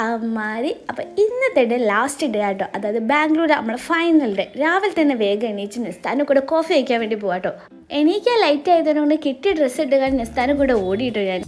അമ്മാരി അപ്പോൾ ഇന്നത്തെ day last day ആട്ടോ. അതായത് ബാംഗ്ലൂർ നമ്മളെ ഫൈനൽ ഡേ രാവിലെ തന്നെ വേഗം എണീച്ച് നിസ്താനും കൂടെ കോഫി കഴിക്കാൻ വേണ്ടി പോവാട്ടോ എണീക്കാൻ ലൈറ്റ് ആയതുകൊണ്ട് കിട്ടിയ ഡ്രസ്സ് ഇട്ടുകാൻ നിസ്താനും കൂടെ ഓടിയിട്ടോ ഞാൻ.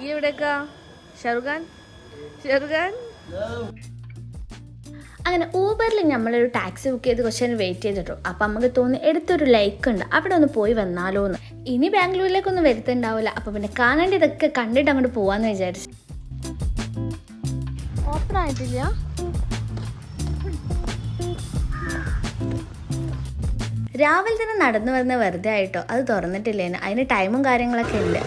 ഈ ഷറുഖാൻ? ഷറുഖാൻ? അങ്ങനെ ഊബറിൽ നമ്മളൊരു ടാക്സി ബുക്ക് ചെയ്ത് കുറച്ച് നേരം വെയിറ്റ് ചെയ്തിട്ടു. അപ്പം നമുക്ക് തോന്നി എടുത്തൊരു ലൈക്ക് ഉണ്ട്. അവിടെ ഒന്ന് പോയി വന്നാലോ എന്ന് ഇനി ബാംഗ്ലൂരിലേക്കൊന്നും വരുത്തുണ്ടാവില്ല. അപ്പം പിന്നെ കാണേണ്ട ഇതൊക്കെ കണ്ടിട്ട് അങ്ങോട്ട് പോവാന്ന് വിചാരിച്ചു. ഓപ്പൺ ആയിട്ടില്ല. രാവിലെ തന്നെ നടന്നു വരുന്ന വെറുതെ ആയിട്ടോ. അത് തുറന്നിട്ടില്ലേ അതിന് ടൈമും കാര്യങ്ങളൊക്കെ ഇല്ല?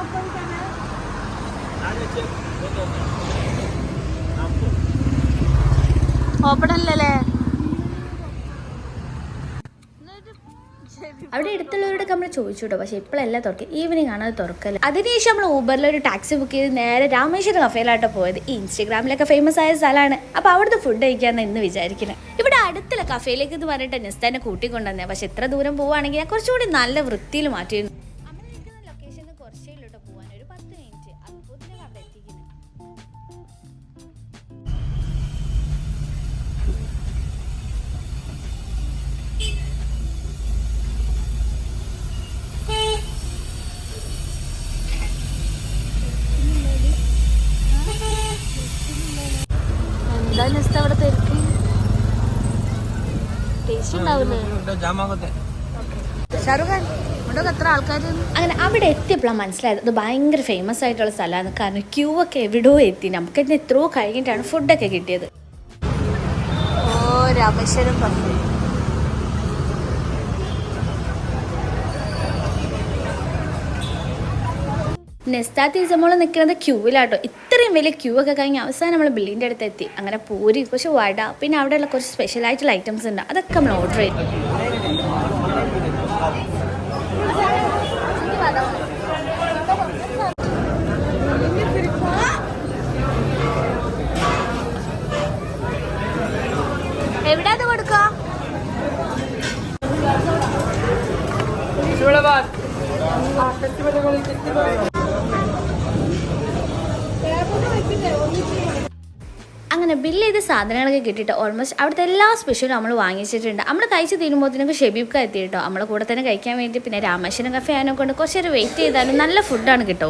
ഓപ്പൺ അല്ലല്ലേ അവിടെ അടുത്തുള്ളവരോടൊക്കെ നമ്മൾ ചോദിച്ചു കേട്ടോ പക്ഷെ ഇപ്പോഴല്ല തുറക്കുക ഈവനിങ് ആണ് അത് തുറക്കൽ അതിനുശേഷം നമ്മൾ ഊബറിൽ ഒരു ടാക്സി ബുക്ക് ചെയ്ത് നേരെ രാമേശ്വരം കഫേയിലാട്ടോ പോയത്. ഈ ഇൻസ്റ്റാഗ്രാമിലൊക്കെ ഫേമസ് ആയ സ്ഥലമാണ്. അപ്പോൾ അവിടുത്തെ ഫുഡ് കഴിക്കാമെന്ന് ഇന്ന് വിചാരിക്കുന്നത് ഇവിടെ അടുത്തുള്ള കഫേയിലേക്ക് എന്ന് പറഞ്ഞിട്ട് നെസ്താനെ കൂട്ടിക്കൊണ്ടുവന്നേ പക്ഷെ എത്ര ദൂരം പോവുകയാണെങ്കിൽ കുറച്ചുകൂടി നല്ല വൃത്തിയിൽ മാറ്റിയിരുന്നു. ഇവിടെ എത്ര ആൾക്കാർ അങ്ങനെ അവിടെ എത്തിയപ്പോഴാണ് മനസ്സിലായത്. അത് ഭയങ്കര ഫേമസ് ആയിട്ടുള്ള സ്ഥലമാണ്. കാരണം ക്യൂ ഒക്കെ എവിടെയോ എത്തി. നമുക്ക് തന്നെ എത്രയോ കഴിഞ്ഞിട്ടാണ് ഫുഡൊക്കെ കിട്ടിയത്. ഓ രാമേശ്വരം നെസ്താത്തി ഇസമോൾ നിൽക്കുന്നത് ക്യൂവിലാട്ടോ ഇത്രയും വലിയ ക്യൂ ഒക്കെ കഴിഞ്ഞ് അവസാനം നമ്മൾ ബില്ലിന്റെ അടുത്ത് എത്തി. അങ്ങനെ പൂരി കുറച്ച് വട പിന്നെ അവിടെയുള്ള കുറച്ച് സ്പെഷ്യൽ ആയിട്ടുള്ള ഐറ്റംസ് ഉണ്ട്. അതൊക്കെ നമ്മൾ ഓർഡർ ചെയ്തു. എവിടെയാ സാധനങ്ങളൊക്കെ കിട്ടിയിട്ട് ഓൾമോസ്റ്റ് അവിടുത്തെ എല്ലാ സ്പെഷ്യലും നമ്മൾ വാങ്ങിച്ചിട്ടുണ്ട്. നമ്മൾ കഴിച്ച് തീരുമ്പോഴത്തേനൊക്കെ ഷെബീബ്ക്ക എത്തി കേട്ടോ നമ്മൾ കൂടെ തന്നെ കഴിക്കാൻ വേണ്ടി പിന്നെ രാമേശ്വരം കഫേ ആനെ കൊണ്ട് കുറച്ച് നേരം വെയിറ്റ് ചെയ്താലും നല്ല ഫുഡാണ് കിട്ടും.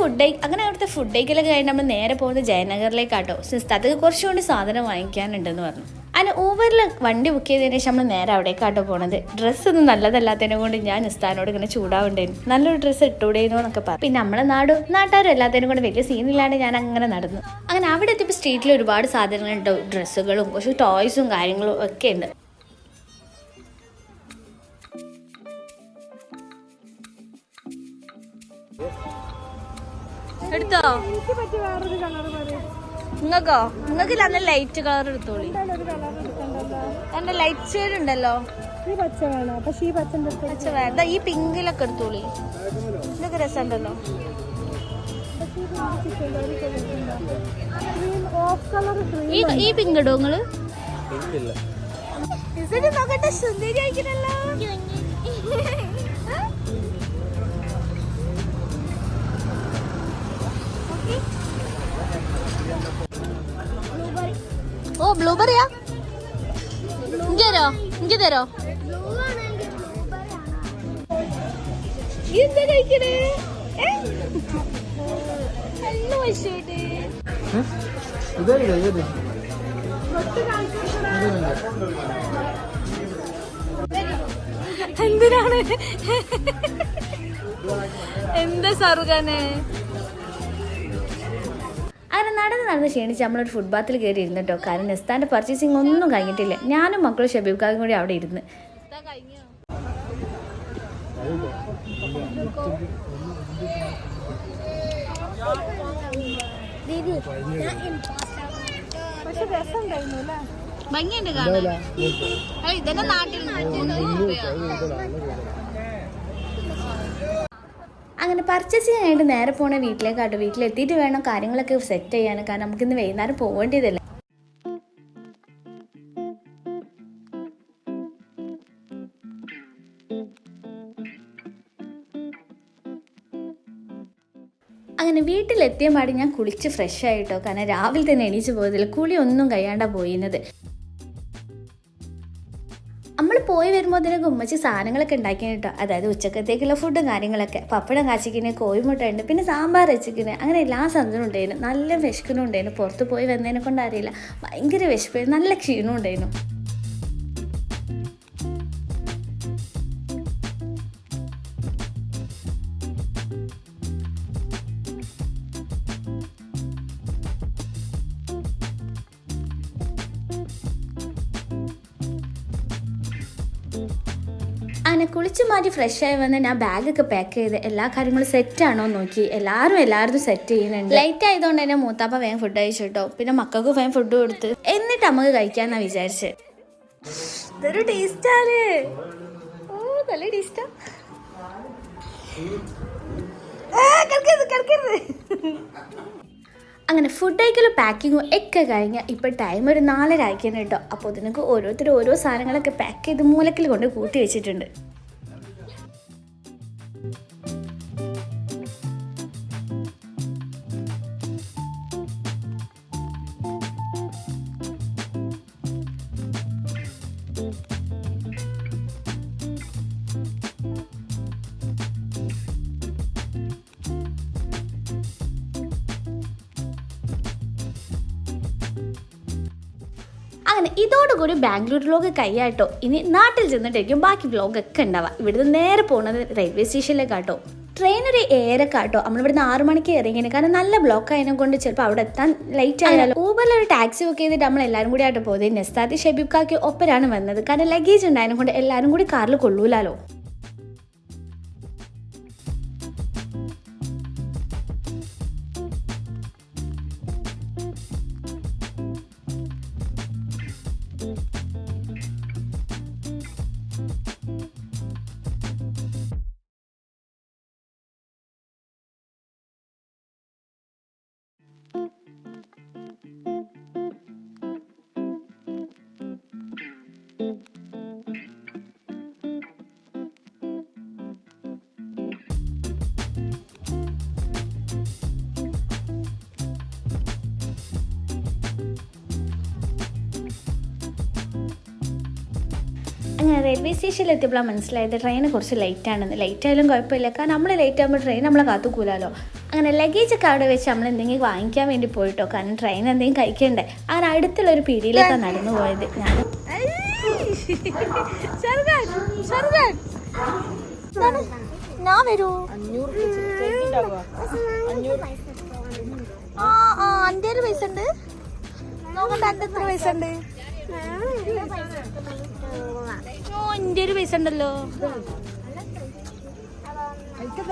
ഫുഡ് അങ്ങനെ അവിടുത്തെ ഫുഡ് ഐക്കലൊക്കെ കഴിഞ്ഞ് നമ്മൾ നേരെ പോകുന്നത് ജയനഗറിലേക്കാട്ടോ. സിസ്താത്തക്ക് കുറച്ചുകൂടി സാധനം വാങ്ങിക്കാനുണ്ടെന്ന് പറഞ്ഞു. അതിന് ഊബറിൽ വണ്ടി ബുക്ക് ചെയ്തതിന് ശേഷം നമ്മൾ നേരെ അവിടേക്കാട്ടോ പോണത്. ഡ്രസ്സ് ഒന്നും നല്ലതല്ലാത്തതിനെ കൊണ്ട് ഞാൻ നിസ്താനോട് ഇങ്ങനെ ചൂടാവുണ്ടായിരുന്നു നല്ലൊരു ഡ്രസ്സ് ഇട്ടൂടേനു എന്നൊക്കെ പറഞ്ഞു പിന്നെ നമ്മളെ നാടും നാട്ടുകാരും എല്ലാത്തിനും കൂടെ വലിയ സീനില്ലാണ്ട് ഞാൻ അങ്ങനെ നടന്നു. അങ്ങനെ അവിടെ എത്തിയപ്പോൾ സ്ട്രീറ്റിൽ ഒരുപാട് സാധനങ്ങളുണ്ട് ഡ്രസ്സുകളും കുറച്ച് ടോയ്സും കാര്യങ്ങളും ഒക്കെ ഉണ്ട് എടുത്തോ? നിങ്ങക്കോ നിങ്ങൾക്ക് നല്ല ലൈറ്റ് കളർ എടുത്തോളി. എന്റെ ലൈറ്റ് ഷെയ്ഡ് ഉണ്ടല്ലോ. ഈ പച്ച വേണം? പക്ഷെ ഈ പച്ചന്റെ പച്ച വേണ്ട ഈ പിങ്കിലൊക്കെ എടുത്തോളി. ഇതൊക്കെ രസമുണ്ടല്ലോ. ഈ പിങ്ക് ഇടോ നിങ്ങൾ? നോക്കട്ടെ സുന്ദരി ആയിക്കണല്ലോ ഓ ബ്ലൂബെറിയാ ഇഞ്ചി തരോ ഇഞ്ചി തരോ എന്തിനാണ്? എന്താ സറുകാനെ അങ്ങനെ നടന്ന് നടന്ന് ക്ഷീണിച്ച് നമ്മളൊരു ഫുഡ് ബാത്തിൽ കയറി ഇരുന്നിട്ടോ? കാരണം നെസ്താന്റെ പർച്ചേസിങ് ഒന്നും കഴിഞ്ഞിട്ടില്ല. ഞാനും മക്കളും ഷബീബ്ക്കാരും കൂടി അവിടെ ഇരുന്ന്. ഭംഗിയുണ്ട് കാണാൻ. ഇതെല്ലാം ഇതെന്നെ നാട്ടിൽ നാട്ടിൽ അങ്ങനെ പർച്ചേസ് ചെയ്യാനായിട്ട് നേരെ പോണ വീട്ടിലേക്കാട്ടോ. വീട്ടിലെത്തിയിട്ട് വേണം കാര്യങ്ങളൊക്കെ സെറ്റ് ചെയ്യാൻ. കാരണം നമുക്ക് നമുക്കിന്ന് വൈകുന്നേരം പോകേണ്ടതല്ല അങ്ങനെ വീട്ടിലെത്തിയ പാടി ഞാൻ കുളിച്ച് ഫ്രഷ് ആയിട്ടോ. കാരണം രാവിലെ തന്നെ എണീച്ച് പോയതിൽ കുളി ഒന്നും കഴിയാണ്ടാ പോയിരുന്നത്. നമ്മൾ പോയി വരുമ്പോൾ അതിനൊക്കെ ഉമ്മച്ചി സാധനങ്ങളൊക്കെ ഉണ്ടാക്കി കേട്ടോ അതായത് ഉച്ചക്കത്തേക്കുള്ള ഫുഡും കാര്യങ്ങളൊക്കെ. പപ്പടം കാച്ചിക്കുന്നത് കോഴിമുട്ട ഉണ്ട് പിന്നെ സാമ്പാർ വെച്ചിക്കുന്നത് അങ്ങനെ എല്ലാ സാധനവും ഉണ്ടായിരുന്നു. നല്ല വിശക്കനും ഉണ്ടായിരുന്നു പുറത്ത് പോയി വന്നതിനെ കൊണ്ടറിയില്ല ഭയങ്കര വിശപ്പ് നല്ല ക്ഷീണവും ഉണ്ടായിരുന്നു. അങ്ങനെ കുളിച്ച് മാറ്റി ഫ്രഷ് ആയി വന്ന് ഞാൻ ബാഗൊക്കെ പാക്ക് ചെയ്ത് എല്ലാ കാര്യങ്ങളും സെറ്റ് ആണോ നോക്കി. എല്ലാവരും എല്ലാവരും സെറ്റ് ചെയ്യുന്നുണ്ട്. ലൈറ്റ് ആയതുകൊണ്ട് തന്നെ മൂത്താപ്പ വേഗം ഫുഡ് കഴിച്ചു കേട്ടോ. പിന്നെ മക്കൾക്ക് വേഗം ഫുഡ് കൊടുത്ത്. എന്നിട്ട് നമുക്ക് കഴിക്കാന്നാ വിചാരിച്ച്. ഇതൊരു ടേസ്റ്റാണ് ഓ നല്ല ടേസ്റ്റാ അങ്ങനെ ഫുഡ് കഴിക്കലും പാക്കിങ്ങും ഒക്കെ കഴിഞ്ഞ് ഇപ്പം ടൈം ഒരു നാലര ആയിക്കാൻ കേട്ടോ അപ്പോൾ അതിനൊക്കെ ഓരോരുത്തർ ഓരോ സാധനങ്ങളൊക്കെ പാക്ക് ചെയ്ത് മൂലക്കിൽ കൊണ്ട് കൂട്ടി വെച്ചിട്ടുണ്ട്. അങ്ങനെ ഇതോടുകൂടി ബാംഗ്ലൂർ വ്ലോഗ് കൈയാട്ടോ. ഇനി നാട്ടിൽ ചെന്നിട്ടായിരിക്കും ബാക്കി വ്ലോഗ് ഒക്കെ ഉണ്ടാവുക. ഇവിടുന്ന് നേരെ പോകുന്നത് റെയിൽവേ സ്റ്റേഷനിലേക്കാട്ടോ ട്രെയിൻ ഒരു ഏറെ കാട്ടോ നമ്മളിവിടുന്ന് ആറു മണിക്ക് ഇറങ്ങിയത് കാരണം നല്ല ബ്ലോക്ക് ആയതിനെ കൊണ്ട് ചിലപ്പോൾ അവിടെ എത്താൻ ലേറ്റ് ആയാലും. ഊബറിൽ ഒരു ടാക്സി ബുക്ക് ചെയ്തിട്ട് നമ്മൾ എല്ലാവരും കൂടി ആയിട്ട് പോയത്. നെസ്താത്തി ഷെബീബ്ക്കാക്കി ഒപ്പരാണ് വന്നത്. കാരണം ലഗേജ് ഉണ്ടായതിനെ കൊണ്ട് എല്ലാവരും കൂടി കാറിൽ കൊള്ളൂലാലോ. അങ്ങനെ റെയിൽവേ സ്റ്റേഷനിൽ എത്തിയപ്പോഴാണ് മനസ്സിലായത് ട്രെയിന് കുറച്ച് ലേറ്റ് ആണെന്ന് ലേറ്റ് ആയാലും കുഴപ്പമില്ല. കാരണം നമ്മൾ ലേറ്റ് ആകുമ്പോൾ ട്രെയിൻ നമ്മളെ കാത്തുകൂലാലോ അങ്ങനെ ലഗേജ് ഒക്കെ അവിടെ വെച്ച് നമ്മൾ എന്തെങ്കിലും വാങ്ങിക്കാൻ വേണ്ടി പോയിട്ടോ? കാരണം ട്രെയിൻ എന്തെങ്കിലും കഴിക്കണ്ടേ? അങ്ങനെ അടുത്തുള്ള ഒരു പീടിയിലേക്കാണ് നടന്നു പോയത്. ഞാൻ ഞാൻ വരൂ. ഒരു പൈസ ഉണ്ട്. നോക്കട്ടെ അന്റെ എത്ര പൈസ ഉണ്ട്. ഓ എന്റെ ഒരു പൈസ ഉണ്ടല്ലോ.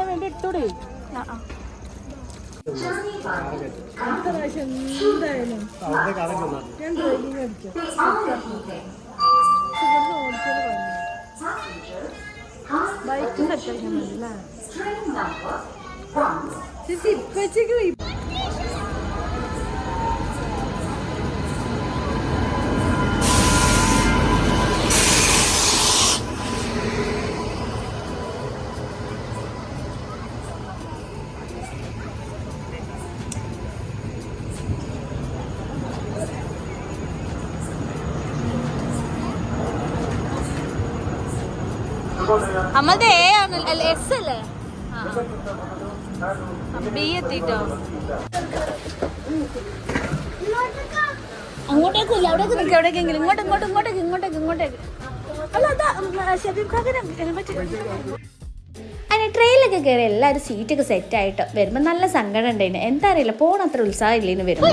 വേണ്ടി? എടുത്തോടെ. ബൈക്ക് അല്ലേ? ചേച്ചി ഇപ്പച്ചേക്ക് അമ്മത് എ ആണ് എസ് അല്ലേ? ബി എത്തിട്ടോ? അങ്ങോട്ടേക്കില്ല അവിടേക്ക് നിൽക്കുക എവിടേക്കെങ്കിലും ഇങ്ങോട്ട് ഇങ്ങോട്ട് ഇങ്ങോട്ടേക്ക് ഇങ്ങോട്ടേക്ക് ഇങ്ങോട്ടേക്ക്. അല്ല അതാ ഷബീബ് ഖാക്കിനെ ഹെൽമെറ്റ് അങ്ങനെ ട്രെയിനിലൊക്കെ കയറി എല്ലാവരും സീറ്റൊക്കെ സെറ്റ് ആയിട്ട് വരുമ്പോൾ നല്ല സങ്കടം ഉണ്ടായിരുന്നു എന്താ അറിയില്ല പോണത്ര ഉത്സാഹം ഇല്ലേന്ന് വരും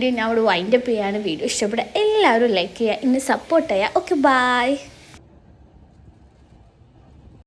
വീഡിയോ ഞാൻ ഇവിടെ വൈൻഡപ്പ് ചെയ്യാണ് വീഡിയോ ഇഷ്ടപ്പെട്ട എല്ലാവരും ലൈക്ക് ചെയ്യുക ഇന്ന് സപ്പോർട്ട് ചെയ്യുക. Okay bye